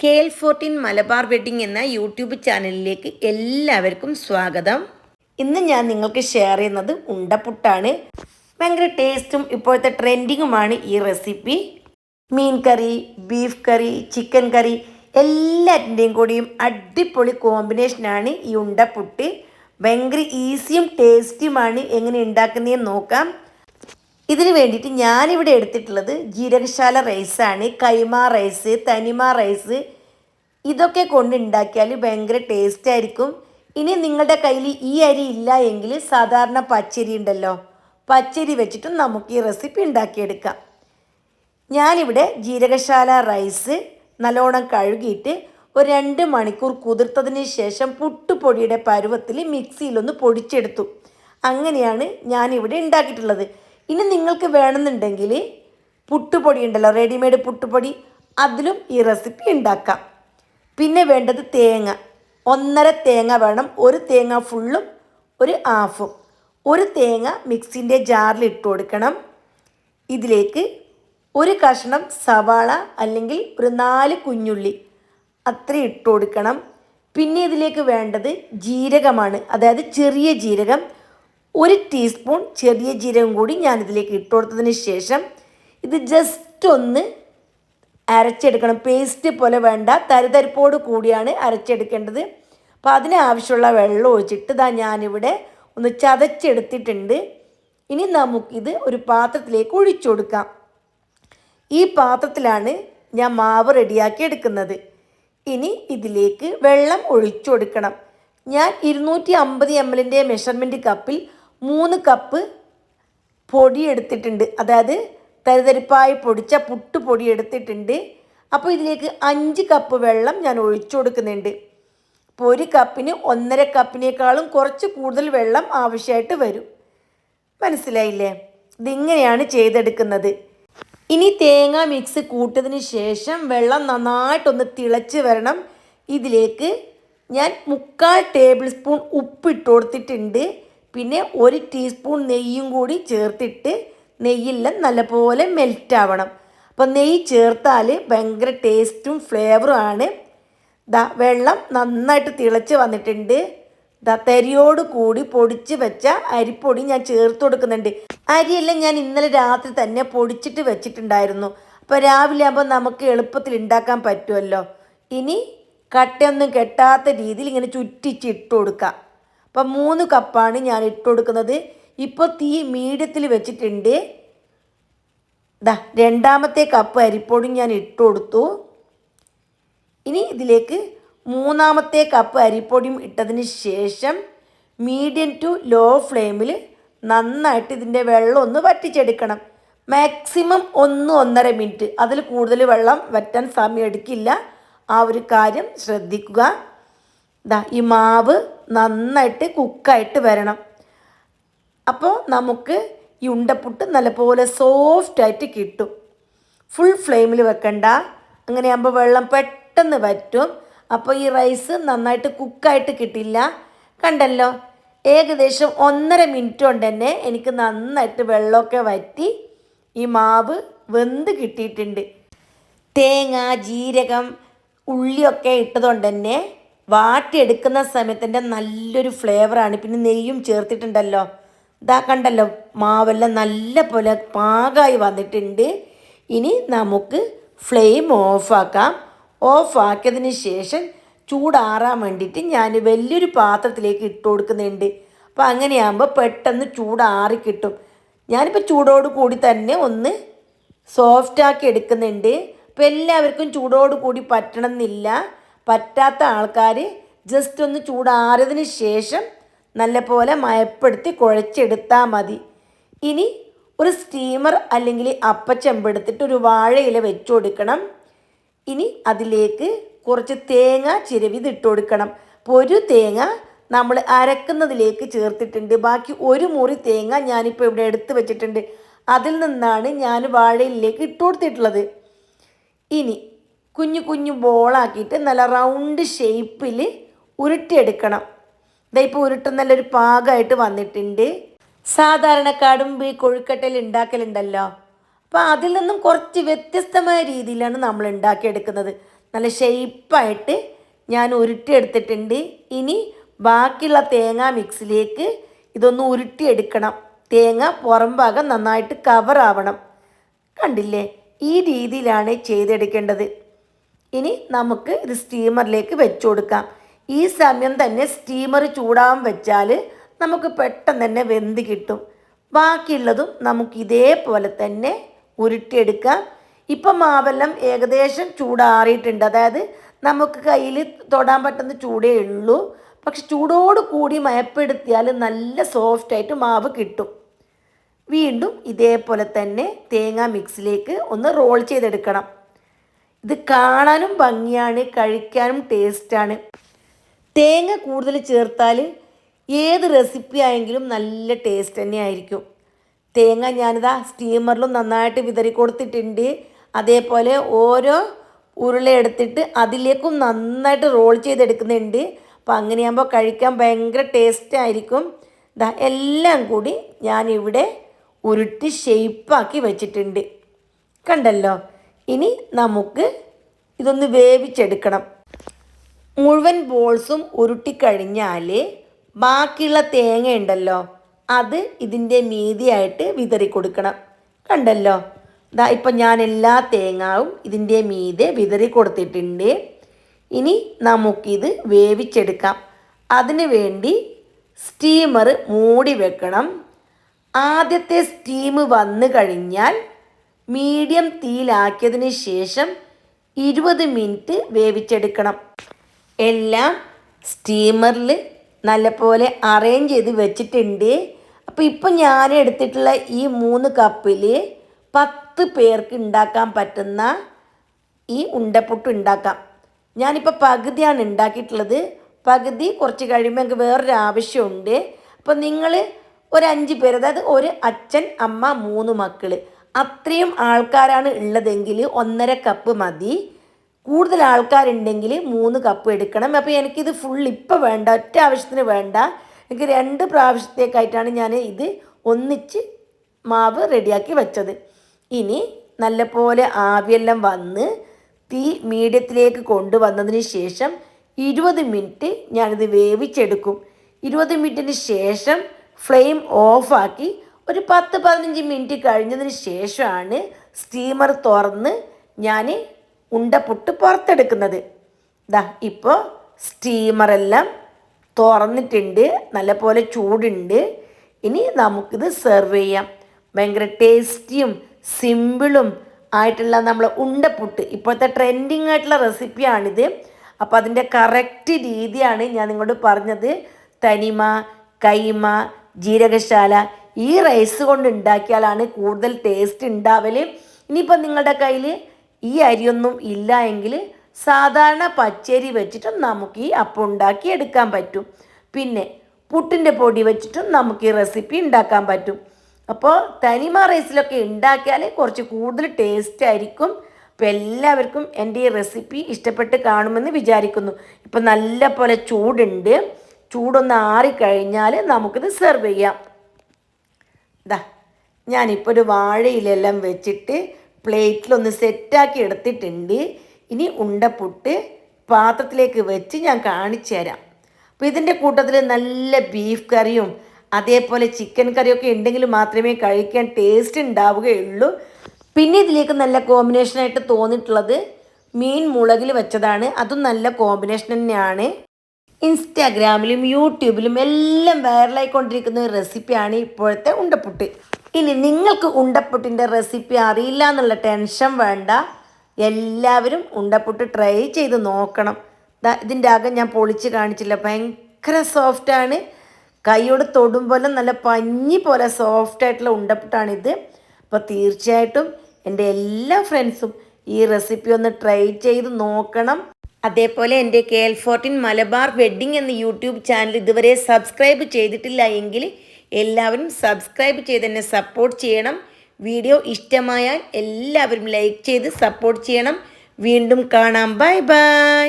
K L fourteen Malabar wedding എന്ന YouTube ചാനലിലേക്ക് എല്ലാവർക്കും സ്വാഗതം. ഇന്ന് ഞാൻ നിങ്ങൾക്ക് ഷെയർ ചെയ്യുന്നത് ഉണ്ടപ്പുട്ടാണ് ഭയങ്കര ടേസ്റ്റും ഇപ്പോഴത്തെ ട്രെൻഡിങ്ങുമാണ് ഈ റെസിപ്പി മീൻ കറി ബീഫ് കറി ചിക്കൻ കറി എല്ലാറ്റിന്റെയും കൂടിയും അടിപൊളി കോമ്പിനേഷനാണ് ഈ ഉണ്ടപ്പുട്ട് ഭയങ്കര ഈസിയും ടേസ്റ്റിയുമാണ് എങ്ങനെ ഉണ്ടാക്കുന്നതെന്ന് നോക്കാം. ഇതിന് വേണ്ടിയിട്ട് ഞാനിവിടെ എടുത്തിട്ടുള്ളത് ജീരകശാല റൈസാണ് കൈമ റൈസ് തനിമ റൈസ്. ഇതൊക്കെ കൊണ്ട് ഉണ്ടാക്കിയാൽ ഭയങ്കര ടേസ്റ്റ് ആയിരിക്കും. ഇനി നിങ്ങളുടെ കയ്യിൽ ഈ അരി ഇല്ല എങ്കിൽ സാധാരണ പച്ചരി ഉണ്ടല്ലോ പച്ചരി വെച്ചിട്ടും നമുക്ക് ഈ റെസിപ്പി ഉണ്ടാക്കിയെടുക്കാം. ഞാനിവിടെ ജീരകശാല റൈസ് നല്ലോണം കഴുകിയിട്ട് ഒരു രണ്ട് മണിക്കൂർ കുതിർത്തതിന് ശേഷം പുട്ടുപൊടിയുടെ പരുവത്തിൽ മിക്സിയിലൊന്ന് പൊടിച്ചെടുത്തു. അങ്ങനെയാണ് ഞാനിവിടെ ഉണ്ടാക്കിയിട്ടുള്ളത്. ഇനി നിങ്ങൾക്ക് വേണമെന്നുണ്ടെങ്കിൽ പുട്ടുപൊടി ഉണ്ടല്ലോ റെഡിമെയ്ഡ് പുട്ടുപൊടി. അതിലും ഈ റെസിപ്പി ഉണ്ടാക്കാം. പിന്നെ വേണ്ടത് തേങ്ങ. ഒന്നര തേങ്ങ വേണം. ഒരു തേങ്ങ ഫുള്ളും ഒരു ഹാഫും ഒരു തേങ്ങ മിക്സിന്റെ ജാറിൽ ഇട്ട് കൊടുക്കണം. ഇതിലേക്ക് ഒരു കഷ്ണം സവാള അല്ലെങ്കിൽ ഒരു നാല് കുഞ്ഞുള്ളി അത്ര ഇട്ട് കൊടുക്കണം. പിന്നെ ഇതിലേക്ക് വേണ്ടത് ജീരകമാണ്. അതായത് ചെറിയ ജീരകം. ഒരു ടീസ്പൂൺ ചെറിയ ജീരകം കൂടി ഞാനിതിലേക്ക് ഇട്ട് കൊടുത്തതിന് ശേഷം ഇത് ജസ്റ്റ് ഒന്ന് അരച്ചെടുക്കണം. പേസ്റ്റ് പോലെ വേണ്ട. തരിതരിപ്പോട് കൂടിയാണ് അരച്ചെടുക്കേണ്ടത്. അപ്പോൾ അതിനാവശ്യമുള്ള വെള്ളം ഒഴിച്ചിട്ട് ഇതാ ഞാനിവിടെ ഒന്ന് ചതച്ചെടുത്തിട്ടുണ്ട്. ഇനി നമുക്കിത് ഒരു പാത്രത്തിലേക്ക് ഒഴിച്ചു കൊടുക്കാം. ഈ പാത്രത്തിലാണ് ഞാൻ മാവ് റെഡിയാക്കി എടുക്കുന്നത്. ഇനി ഇതിലേക്ക് വെള്ളം ഒഴിച്ചു കൊടുക്കണം. ഞാൻ ഇരുന്നൂറ്റി അമ്പത് എം എല്ലിന്റെ മെഷർമെന്റ് കപ്പിൽ മൂന്ന് കപ്പ് പൊടി എടുത്തിട്ടുണ്ട് അതായത് തരിതരിപ്പായി പൊടിച്ച പുട്ട് പൊടി എടുത്തിട്ടുണ്ട് അപ്പോൾ ഇതിലേക്ക് അഞ്ച് കപ്പ് വെള്ളം ഞാൻ ഒഴിച്ചു കൊടുക്കുന്നുണ്ട്. അപ്പോൾ ഒരു കപ്പിന് ഒന്നര കപ്പിനേക്കാളും കുറച്ച് കൂടുതൽ വെള്ളം ആവശ്യമായിട്ട് വരും. മനസ്സിലായില്ലേ? ഇതിങ്ങനെയാണ് ചെയ്തെടുക്കുന്നത്. ഇനി തേങ്ങ മിക്സ് കൂട്ടതിന് ശേഷം വെള്ളം നന്നായിട്ടൊന്ന് തിളച്ച് വരണം. ഇതിലേക്ക് ഞാൻ മുക്കാൽ ടേബിൾ സ്പൂൺ ഉപ്പിട്ട് കൊടുത്തിട്ടുണ്ട്. പിന്നെ ഒരു ടീസ്പൂൺ നെയ്യും കൂടി ചേർത്തിട്ട് നെയ്യെല്ലാം നല്ലപോലെ മെൽറ്റ് ആവണം. അപ്പോൾ നെയ്യ് ചേർത്താൽ ഭയങ്കര ടേസ്റ്റും ഫ്ലേവറും ആണ്. ദാ വെള്ളം നന്നായിട്ട് തിളച്ച് വന്നിട്ടുണ്ട്. ദാ തരിയോട് കൂടി പൊടിച്ച് വെച്ച അരിപ്പൊടി ഞാൻ ചേർത്ത് കൊടുക്കുന്നുണ്ട്. അരിയെല്ലാം ഞാൻ ഇന്നലെ രാത്രി തന്നെ പൊടിച്ചിട്ട് വെച്ചിട്ടുണ്ടായിരുന്നു. അപ്പോൾ രാവിലെ ആകുമ്പോൾ നമുക്ക് എളുപ്പത്തിൽ ഉണ്ടാക്കാൻ പറ്റുമല്ലോ ഇനി കട്ടയൊന്നും കെട്ടാത്ത രീതിയിൽ ഇങ്ങനെ ചുറ്റിച്ചിട്ട് കൊടുക്കാം. അപ്പം മൂന്ന് കപ്പാണ് ഞാൻ ഇട്ട് കൊടുക്കുന്നത്. ഇപ്പോൾ തീ മീഡിയത്തിൽ വെച്ചിട്ടുണ്ട്. ദാ രണ്ടാമത്തെ കപ്പ് അരിപ്പൊടി ഞാൻ ഇട്ട് കൊടുത്തു. ഇനി ഇതിലേക്ക് മൂന്നാമത്തെ കപ്പ് അരിപ്പൊടിയും ഇട്ടതിന് ശേഷം മീഡിയം ടു ലോ ഫ്ലെയിമിൽ നന്നായിട്ട് ഇതിന്റെ വെള്ളം ഒന്ന് വറ്റിച്ചെടുക്കണം. മാക്സിമം ഒന്ന് ഒന്നര മിനിറ്റ്. അതിൽ കൂടുതൽ വെള്ളം വറ്റാൻ സമയം എടുക്കില്ല. ആ ഒരു കാര്യം ശ്രദ്ധിക്കുക. ദാ ഈ മാവ് നന്നായിട്ട് കുക്കായിട്ട് വരണം. അപ്പോൾ നമുക്ക് ഈ ഉണ്ടപ്പുട്ട് നല്ലപോലെ സോഫ്റ്റായിട്ട് കിട്ടും. ഫുൾ ഫ്ലെയിമിൽ വെക്കണ്ട. അങ്ങനെയാകുമ്പോൾ വെള്ളം പെട്ടെന്ന് വറ്റും. അപ്പോൾ ഈ റൈസ് നന്നായിട്ട് കുക്കായിട്ട് കിട്ടില്ല. കണ്ടല്ലോ? ഏകദേശം ഒന്നര മിനിറ്റ് കൊണ്ട് തന്നെ എനിക്ക് നന്നായിട്ട് വെള്ളമൊക്കെ വറ്റി ഈ മാവ് വെന്ത് കിട്ടിയിട്ടുണ്ട്. തേങ്ങ ജീരകം ഉള്ളിയൊക്കെ ഇട്ടതുകൊണ്ട് തന്നെ വാട്ടിയെടുക്കുന്ന സമയത്തിന്റെ നല്ലൊരു ഫ്ലേവറാണ്. പിന്നെ നെയ്യും ചേർത്തിട്ടുണ്ടല്ലോ. ഇതാ കണ്ടല്ലോ മാവെല്ലാം നല്ല പോലെ പാകമായി വന്നിട്ടുണ്ട്. ഇനി നമുക്ക് ഫ്ലെയിം ഓഫാക്കാം. ഓഫാക്കിയതിന് ശേഷം ചൂടാറാൻ വേണ്ടിയിട്ട് ഞാൻ വലിയൊരു പാത്രത്തിലേക്ക് ഇട്ട് കൊടുക്കുന്നുണ്ട്. അപ്പോൾ അങ്ങനെയാകുമ്പോൾ പെട്ടെന്ന് ചൂടാറി കിട്ടും. ഞാനിപ്പോൾ ചൂടോട് കൂടി തന്നെ ഒന്ന് സോഫ്റ്റാക്കി എടുക്കുന്നുണ്ട്. അപ്പോൾ എല്ലാവർക്കും ചൂടോട് കൂടി പറ്റണം എന്നില്ല പറ്റാത്ത ആൾക്കാർ ജസ്റ്റ് ഒന്ന് ചൂടാറിയതിന് ശേഷം നല്ലപോലെ മയപ്പെടുത്തി കുഴച്ചെടുത്താൽ മതി. ഇനി ഒരു സ്റ്റീമർ അല്ലെങ്കിൽ അപ്പച്ചെമ്പെടുത്തിട്ട് ഒരു വാഴയില വെച്ച് കൊടുക്കണം. ഇനി അതിലേക്ക് കുറച്ച് തേങ്ങ ചിരവിത് ഇട്ട് കൊടുക്കണം. അപ്പോൾ ഒരു തേങ്ങ നമ്മൾ അരക്കുന്നതിലേക്ക് ചേർത്തിട്ടുണ്ട്. ബാക്കി ഒരു മുറി തേങ്ങ ഞാനിപ്പോൾ ഇവിടെ എടുത്ത് വെച്ചിട്ടുണ്ട്. അതിൽ നിന്നാണ് ഞാൻ വാഴയിലേക്ക് ഇട്ട് കൊടുത്തിട്ടുള്ളത്. ഇനി കുഞ്ഞു കുഞ്ഞു ബോളാക്കിയിട്ട് നല്ല റൗണ്ട് ഷേപ്പിൽ ഉരുട്ടിയെടുക്കണം. ഇതാ ഇപ്പോൾ ഉരുട്ട് നല്ലൊരു പാകമായിട്ട് വന്നിട്ടുണ്ട്. സാധാരണ കടുമ്പ് കൊഴുക്കട്ടയിൽ ഉണ്ടാക്കലുണ്ടല്ലോ. അപ്പോൾ അതിൽ നിന്നും കുറച്ച് വ്യത്യസ്തമായ രീതിയിലാണ് നമ്മൾ ഉണ്ടാക്കിയെടുക്കുന്നത്. നല്ല ഷെയ്പ്പായിട്ട് ഞാൻ ഉരുട്ടിയെടുത്തിട്ടുണ്ട്. ഇനി ബാക്കിയുള്ള തേങ്ങ മിക്സിലേക്ക് ഇതൊന്ന് ഉരുട്ടിയെടുക്കണം. തേങ്ങ പുറം ഭാഗം നന്നായിട്ട് കവറാവണം. കണ്ടില്ലേ? ഈ രീതിയിലാണ് ചെയ്തെടുക്കേണ്ടത്. ഇനി നമുക്ക് ഇത് സ്റ്റീമറിലേക്ക് വെച്ചു കൊടുക്കാം. ഈ സമയം തന്നെ സ്റ്റീമർ ചൂടാൻ വെച്ചാൽ നമുക്ക് പെട്ടെന്ന് തന്നെ വെന്ത് കിട്ടും. ബാക്കിയുള്ളതും നമുക്ക് ഇതേപോലെ തന്നെ ഉരുട്ടിയെടുക്കാം. ഇപ്പം മാവെല്ലാം ഏകദേശം ചൂടാറിയിട്ടുണ്ട്. അതായത് നമുക്ക് കയ്യിൽ തൊടാൻ പറ്റുന്ന ചൂടേ ഉള്ളൂ. പക്ഷെ ചൂടോട് കൂടി മയപ്പെടുത്തിയാൽ നല്ല സോഫ്റ്റായിട്ട് മാവ് കിട്ടും. വീണ്ടും ഇതേപോലെ തന്നെ തേങ്ങ മിക്സിലേക്ക് ഒന്ന് റോൾ ചെയ്തെടുക്കണം. ഇത് കാണാനും ഭംഗിയാണ് കഴിക്കാനും ടേസ്റ്റാണ് തേങ്ങ കൂടുതൽ ചേർത്താൽ ഏത് റെസിപ്പി ആയെങ്കിലും നല്ല ടേസ്റ്റ് തന്നെ ആയിരിക്കും. തേങ്ങ ഞാനിതാ സ്റ്റീമറിലും നന്നായിട്ട് വിതറി കൊടുത്തിട്ടുണ്ട്. അതേപോലെ ഓരോ ഉരുള എടുത്തിട്ട് അതിലേക്കും നന്നായിട്ട് റോൾ ചെയ്തെടുക്കുന്നുണ്ട്. അപ്പോൾ അങ്ങനെയാകുമ്പോൾ കഴിക്കാൻ ഭയങ്കര ടേസ്റ്റ് ആയിരിക്കും. ഇതാ എല്ലാം കൂടി ഞാനിവിടെ ഉരുട്ടി ഷെയ്പ്പാക്കി വെച്ചിട്ടുണ്ട്. കണ്ടല്ലോ? ഇനി നമുക്ക് ഇതൊന്ന് വേവിച്ചെടുക്കണം. മുഴുവൻ ബോൾസും ഉരുട്ടിക്കഴിഞ്ഞാൽ ബാക്കിയുള്ള തേങ്ങ ഉണ്ടല്ലോ അത് ഇതിന്റെ മീതിയായിട്ട് വിതറി കൊടുക്കണം കണ്ടല്ലോ? ദാ ഇപ്പം ഞാൻ എല്ലാ തേങ്ങാവും ഇതിന്റെ മീതെ വിതറി കൊടുത്തിട്ടുണ്ട് ഇനി നമുക്കിത് വേവിച്ചെടുക്കാം. അതിനു വേണ്ടി സ്റ്റീമർ മൂടി വെക്കണം. ആദ്യത്തെ സ്റ്റീം വന്നു കഴിഞ്ഞാൽ മീഡിയം തീയിലാക്കിയതിന് ശേഷം ഇരുപത് മിനിറ്റ് വേവിച്ചെടുക്കണം. എല്ലാം സ്റ്റീമറിൽ നല്ലപോലെ അറേഞ്ച് ചെയ്ത് വെച്ചിട്ടുണ്ട്. അപ്പോൾ ഇപ്പം ഞാൻ എടുത്തിട്ടുള്ള ഈ മൂന്ന് കപ്പിൽ പത്ത് പേർക്ക് ഉണ്ടാക്കാൻ പറ്റുന്ന ഈ ഉണ്ടപ്പുട്ട് ഉണ്ടാക്കാം. ഞാനിപ്പോൾ പകുതിയാണ് ഉണ്ടാക്കിയിട്ടുള്ളത്. പകുതി കുറച്ച് കഴിയുമ്പോൾ എനിക്ക് വേറൊരു ആവശ്യമുണ്ട്. അപ്പോൾ നിങ്ങൾ ഒരു അഞ്ച് പേര് അതായത് ഒരു അച്ഛൻ അമ്മ മൂന്ന് മക്കൾ അത്രയും ആൾക്കാരാണ് ഉള്ളതെങ്കിൽ ഒന്നര കപ്പ് മതി. കൂടുതൽ ആൾക്കാരുണ്ടെങ്കിൽ മൂന്ന് കപ്പ് എടുക്കണം. അപ്പോൾ എനിക്കിത് ഫുൾ ഇപ്പോൾ വേണ്ട ഒറ്റ ആവശ്യത്തിന് വേണ്ട. എനിക്ക് രണ്ട് പ്രാവശ്യത്തേക്കായിട്ടാണ് ഞാൻ ഇത് ഒന്നിച്ച് മാവ് റെഡിയാക്കി വെച്ചത്. ഇനി നല്ലപോലെ ആവിയെല്ലാം വന്ന് തീ മീഡിയത്തിലേക്ക് കൊണ്ടുവന്നതിന് ശേഷം ഇരുപത് മിനിറ്റ് ഞാനിത് വേവിച്ചെടുക്കും. ഇരുപത് മിനിറ്റിന് ശേഷം ഫ്ലെയിം ഓഫാക്കി ഒരു പത്ത് പതിനഞ്ച് മിനിറ്റ് കഴിഞ്ഞതിന് ശേഷമാണ് സ്റ്റീമർ തുറന്ന് ഞാൻ ഉണ്ടപ്പൊട്ട് പുറത്തെടുക്കുന്നത്. ഇതാ ഇപ്പോൾ സ്റ്റീമറെല്ലാം തുറന്നിട്ടുണ്ട്. നല്ലപോലെ ചൂടുണ്ട്. ഇനി നമുക്കിത് സെർവ് ചെയ്യാം. ഭയങ്കര ടേസ്റ്റിയും സിമ്പിളും ആയിട്ടുള്ള നമ്മളെ ഉണ്ടപ്പുട്ട് ഇപ്പോഴത്തെ ട്രെൻഡിങ് ആയിട്ടുള്ള റെസിപ്പിയാണിത് അപ്പോൾ അതിന്റെ കറക്റ്റ് രീതിയാണ് ഞാൻ നിങ്ങളോട് പറഞ്ഞത്. തനിമ കൈമ ജീരകശാല ഈ റൈസ് കൊണ്ട് ഉണ്ടാക്കിയാലാണ് കൂടുതൽ ടേസ്റ്റ് ഉണ്ടാവൽ ഇനിയിപ്പോൾ നിങ്ങളുടെ കയ്യിൽ ഈ അരിയൊന്നും ഇല്ല എങ്കിൽ സാധാരണ പച്ചരി വെച്ചിട്ടും നമുക്ക് ഈ അപ്പം ഉണ്ടാക്കി എടുക്കാൻ പറ്റും. പിന്നെ പുട്ടിന്റെ പൊടി വെച്ചിട്ടും നമുക്ക് ഈ റെസിപ്പി ഉണ്ടാക്കാൻ പറ്റും. അപ്പോൾ തനിമ റൈസിലൊക്കെ ഉണ്ടാക്കിയാൽ കുറച്ച് കൂടുതൽ ടേസ്റ്റ് ആയിരിക്കും. അപ്പോൾ എല്ലാവർക്കും എന്റെ ഈ റെസിപ്പി ഇഷ്ടപ്പെട്ട് കാണുമെന്ന് വിചാരിക്കുന്നു. ഇപ്പം നല്ല പോലെ ചൂടുണ്ട്. ചൂടൊന്ന് ആറിക്കഴിഞ്ഞാൽ നമുക്കിത് സെർവ് ചെയ്യാം. ഇതാ ഞാനിപ്പോൾ ഒരു വാഴയിലെല്ലാം വെച്ചിട്ട് പ്ലേറ്റിലൊന്ന് സെറ്റാക്കി എടുത്തിട്ടുണ്ട്. ഇനി ഉണ്ടപ്പുട്ട് പാത്രത്തിലേക്ക് വെച്ച് ഞാൻ കാണിച്ചു തരാം. അപ്പോൾ ഇതിന്റെ കൂട്ടത്തിൽ നല്ല ബീഫ് കറിയും അതേപോലെ ചിക്കൻ കറിയൊക്കെ ഉണ്ടെങ്കിൽ മാത്രമേ കഴിക്കാൻ ടേസ്റ്റ് ഉണ്ടാവുകയുള്ളൂ. പിന്നെ ഇതിലേക്ക് നല്ല കോമ്പിനേഷനായിട്ട് തോന്നിയിട്ടുള്ളത് മീൻ മുളകിൽ വെച്ചതാണ്. അതും നല്ല കോമ്പിനേഷൻ തന്നെയാണ്. ഇൻസ്റ്റാഗ്രാമിലും യൂട്യൂബിലും എല്ലാം വൈറലായിക്കൊണ്ടിരിക്കുന്ന ഒരു റെസിപ്പിയാണ് ഇപ്പോഴത്തെ ഉണ്ടപ്പുട്ട്. ഇനി നിങ്ങൾക്ക് ഉണ്ടപ്പുട്ടിന്റെ റെസിപ്പി അറിയില്ല എന്നുള്ള ടെൻഷൻ വേണ്ട. എല്ലാവരും ഉണ്ടപ്പുട്ട് ട്രൈ ചെയ്ത് നോക്കണം. ഇതിന്റെ അകം ഞാൻ പൊളിച്ച് കാണിച്ചില്ല. ഭയങ്കര സോഫ്റ്റാണ് കൈയോട് തൊടുമ്പോൾ നല്ല പഞ്ഞി പോലെ സോഫ്റ്റ് ആയിട്ടുള്ള ഉണ്ടപ്പുട്ടാണിത്. അപ്പോൾ തീർച്ചയായിട്ടും എന്റെ എല്ലാ ഫ്രണ്ട്സും ഈ റെസിപ്പി ഒന്ന് ട്രൈ ചെയ്ത് നോക്കണം. അതേപോലെ എന്റെ K L fourteen Malabar wedding എന്ന യൂട്യൂബ് ചാനൽ ഇതുവരെ സബ്സ്ക്രൈബ് ചെയ്തിട്ടില്ല എങ്കിൽ എല്ലാവരും സബ്സ്ക്രൈബ് ചെയ്ത് എന്നെ സപ്പോർട്ട് ചെയ്യണം. വീഡിയോ ഇഷ്ടമായാൽ എല്ലാവരും ലൈക്ക് ചെയ്ത് സപ്പോർട്ട് ചെയ്യണം. വീണ്ടും കാണാം. Bye bye.